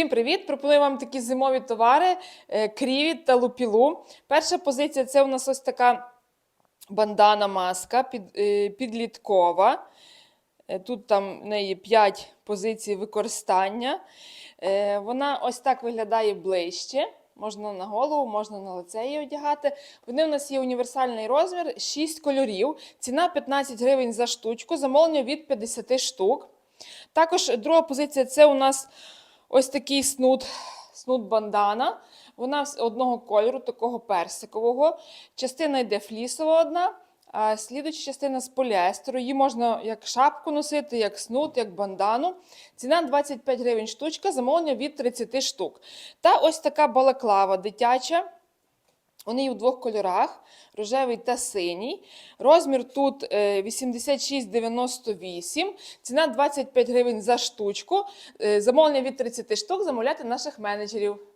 Всім привіт! Пропоную вам такі зимові товари е, крівіт та лупілу. Перша позиція це у нас ось така бандана маска під, е, підліткова. Е, Тут там в неї 5 позицій використання. Вона ось так виглядає ближче. Можна на голову, можна на лице її одягати. Вони у нас є універсальний розмір, 6 кольорів. Ціна 15 гривень за штучку, замовлення від 50 штук. Також друга позиція це у нас ось такий снуд, снуд бандана. Вона одного кольору, такого персикового. Частина йде флісова одна, а слідуюча частина з поліестеру. Її можна як шапку носити, як снуд, як бандану. Ціна 25 гривень штучка, замовлення від 30 штук. Та ось така балаклава дитяча. Вони є в двох кольорах: рожевий та синій. Розмір тут е, 86,98. Ціна 25 гривень за штучку. Е, Замовлення від 30 штук замовляти наших менеджерів.